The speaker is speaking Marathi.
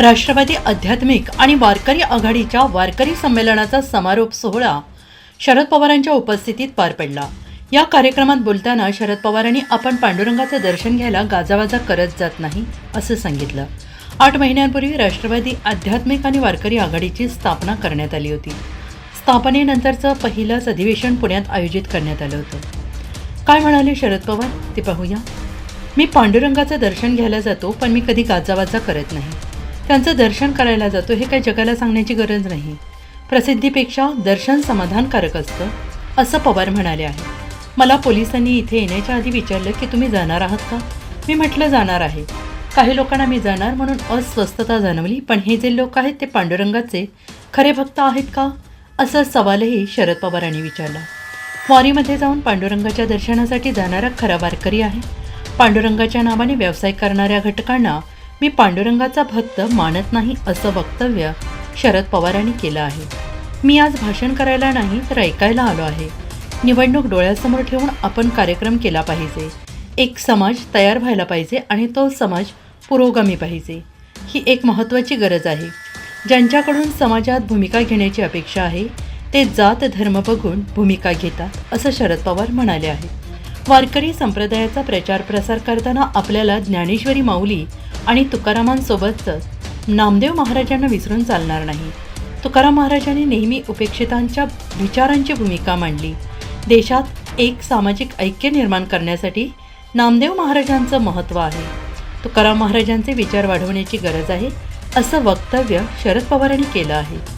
राष्ट्रवादी आध्यात्मिक आणि वारकरी आघाडीच्या वारकरी संमेलनाचा समारोप सोहळा शरद पवारांच्या उपस्थितीत पार पडला. या कार्यक्रमात बोलताना शरद पवारांनी आपण पांडुरंगाचं दर्शन घ्यायला गाजावाजा करत जात नाही असं सांगितलं. आठ महिन्यांपूर्वी राष्ट्रवादी आध्यात्मिक आणि वारकरी आघाडीची स्थापना करण्यात आली होती. स्थापनेनंतरचं पहिलंच अधिवेशन पुण्यात आयोजित करण्यात आलं होतं. काय म्हणाले शरद पवार? ते पाहूया. मी पांडुरंगाचं दर्शन घ्यायला जातो पण मी कधी गाजावाजा करत नाही. त्यांचं दर्शन करायला जातो हे काही जगाला सांगण्याची गरज नाही. प्रसिद्धीपेक्षा दर्शन समाधानकारक असतं असं पवार म्हणाले आहे मला पोलिसांनी इथे येण्याच्या आधी विचारलं की तुम्ही जाणार आहात का? मी म्हटलं जाणार आहे. काही लोकांना मी जाणार म्हणून अस्वस्थता जाणवली पण हे जे लोक आहेत ते पांडुरंगाचे खरे भक्त आहेत का? असा सवालही शरद पवारांनी विचारला. वारीमध्ये जाऊन पांडुरंगाच्या दर्शनासाठी जाणारा खरा वारकरी आहे. पांडुरंगाच्या नावाने व्यवसाय करणाऱ्या घटकांना मी पांडुरंगाचा भक्त मानत नाही असं वक्तव्य शरद पवारांनी केलं आहे. मी आज भाषण करायला नाही तर ऐकायला आलो आहे. निवडणूक डोळ्यासमोर ठेवून आपण कार्यक्रम केला पाहिजे. एक समाज तयार व्हायला पाहिजे आणि तो समाज पुरोगामी पाहिजे. ही एक महत्त्वाची गरज आहे. ज्यांच्याकडून समाजात भूमिका घेण्याची अपेक्षा आहे ते जात धर्म बघून भूमिका घेतात असं शरद पवार म्हणाले आहे वारकरी संप्रदायाचा प्रचार प्रसार करताना आपल्याला ज्ञानेश्वरी माऊली आणि तुकारामांसोबतच नामदेव महाराजांना विसरून चालणार नाही. तुकाराम महाराजांनी नेहमी उपेक्षितांच्या विचारांची भूमिका मांडली. देशात एक सामाजिक ऐक्य निर्माण करण्यासाठी नामदेव महाराजांचं महत्त्व आहे. तुकाराम महाराजांचे विचार वाढवण्याची गरज आहे असं वक्तव्य शरद पवारांनी केलं आहे.